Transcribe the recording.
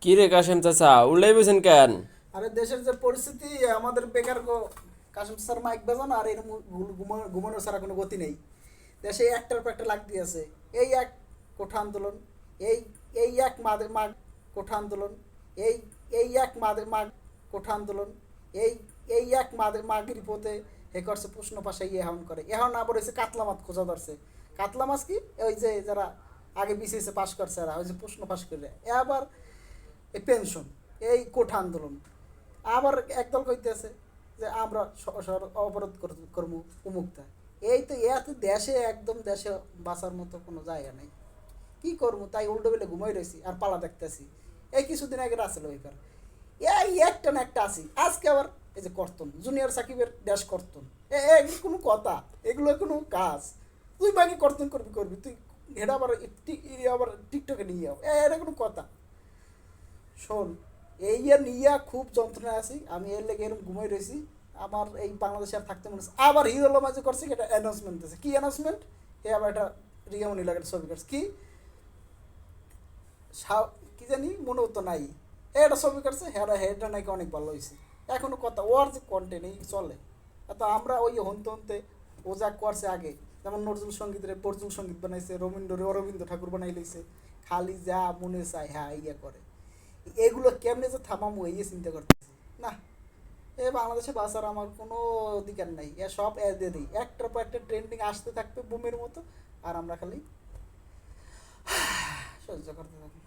কি রে কাশেম চাচা উল্লাই বসেন কেন? আরে দেশের যে পরিস্থিতি, আমাদের বেকার গো- কাশিম স্যার মাইক বাজান আর এর ঘুমানোর ছাড়া কোনো গতি নেই। দেশে একটার পর একটা লাগতে আছে। এই এক কোঠা আন্দোলন, এই এই এক মাদের মাগ কোঠা আন্দোলন, এই এই এক মাদের মাগ কোঠা আন্দোলন, এই এই এক মাদের মাগের পথে হে করছে প্রশ্ন পাশে ইয়ে এখন করে। এখন আবার হয়েছে কাতলা মাছ খোঁজা ধরছে। কাতলা মাছ কি? ওই যে যারা আগে বিসিএসে পাশ করছে ওই যে প্রশ্ন পাশ করে এ আবার এই পেনশন এই কোঠা আন্দোলন। আবার একদল কইতেছে যে আমরা অবরোধ কর- করব উমুকটা। এই তো এত দেশে একদম দেশে বাঁচার মতো কোনো জায়গা নেই। কি করব তাই উল্টো বেলে ঘুমাই রয়েছি আর পালা দেখতেছি। এই কিছুদিন আগে আসছিল ওইবার এই একটা না একটা আসি আজকে আবার এই যে কর্তন জুনিয়র সাকিবের দেশ কর্তন। এ এগুলো কোনো কথা এগুলো কোনো কাজ। তুই বাকি কর্তন করবি করবি। তুই এটা আবার আবার টিকটকে নিয়ে যাও এ, এটা কোনো কথা। শোন, এই ইয়ে নিয়ে খুব যন্ত্রণায় আছি, আমি এর লেগে এরকম ঘুমাই রয়েছি, আমার এই বাংলাদেশে আর থাকতে মনে আবার হিরো মাঝে করছে কি একটা অ্যানাউন্সমেন্ট দিয়েছে কি অ্যানাউন্সমেন্ট এ আবার একটা রিয়ামনি লাগে ছবি করছে। কি? কি জানি, মনে হতো নাই। এটা ছবি করছে হ্যাঁ হেডটা নাকি অনেক ভালো হয়েছে। এখনও কথা, ওর যে কন্টেন্ট এই চলে। তো আমরা ওই হনতে হনতে, ও যা করছে আগে, যেমন নজরুল সঙ্গীতের বরজুল সংগীত বানাইছে, রবীন্দ্র অরবিন্দ ঠাকুর বানাই লইছে, খালি যা মনে চায় হ্যাঁ ইয়ে করে। এগুলো কেমনে যে থামামো, এই চিন্তা করতেছি। না, এ বাংলাদেশে বাঁচার আমার কোনো অধিকার নাই। এ সব এদেরই একটার পর একটা ট্রেন্ডিং আসতে থাকবে বুমের মতো, আর আমরা খালি সহ্য করতে থাকি